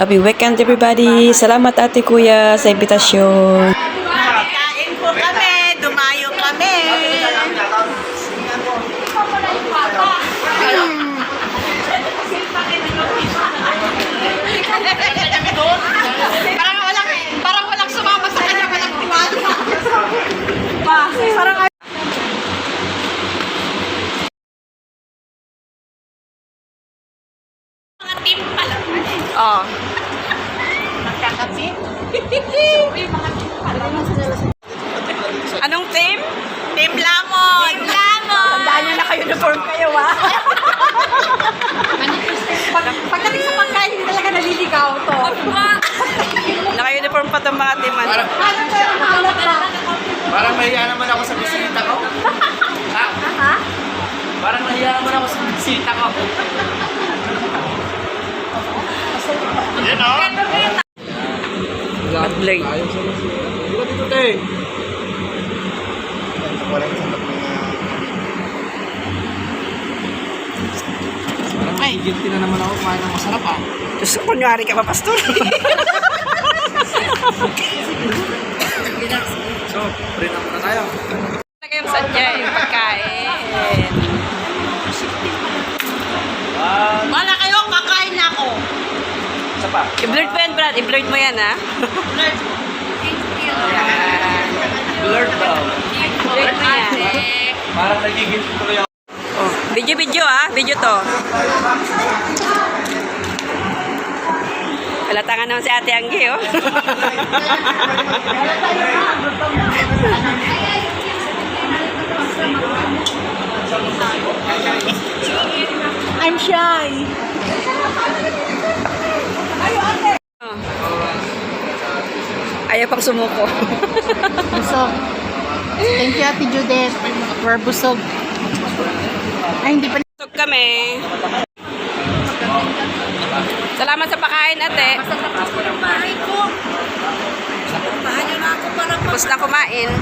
Happy weekend everybody. Salamat ate kuya sa imbitasyon. Kain po kami, dumayo kami. parang walang, parang walang sumama sa kanya, walang tiwala. Parang mga team pala. Oh. Magkakapi? Anong team? Team Lamon. Team Lamon. Tandaan nyo naka-uniform kayo, ha? Pag, pagdating sa pagkain, hindi talaga naliligaw to. Naka-uniform pa itong mga team. Ano? Parang, Ano halat ba? parang mahiya naman ako sa bisita ko. Ha? Ha? Parang mahiya naman ako sa bisita ko. Yan o. Mag-blurred. Dito dito te. Walang sanap mga... Parang Ay, guilty na naman ako kumain ng masarap ah. Ko kunyari ka pa, pastor. So, pre na muna tayo. Talaga yung sadya yung pagkain. Wala kayo, kakain na ako. Isa pa. I-blurred mo yan, Brad. I-blurred mo yan, ha? Blurred daw. I-blurred mo yan. Parang nagigil tuloy ako. Oh, video, video, ha? Video to. Halata naman si Ate Anggi, oh. I'm shy. Ayaw pang sumuko. Busog. Thank you, Ate Judith. We're busog. Ay, hindi pa. Busog kami. Salamat sa pakain, ate. Tapos na kumain. Busog! Isa pa yun. Pinakasimple. Ilang baso naman? Naman?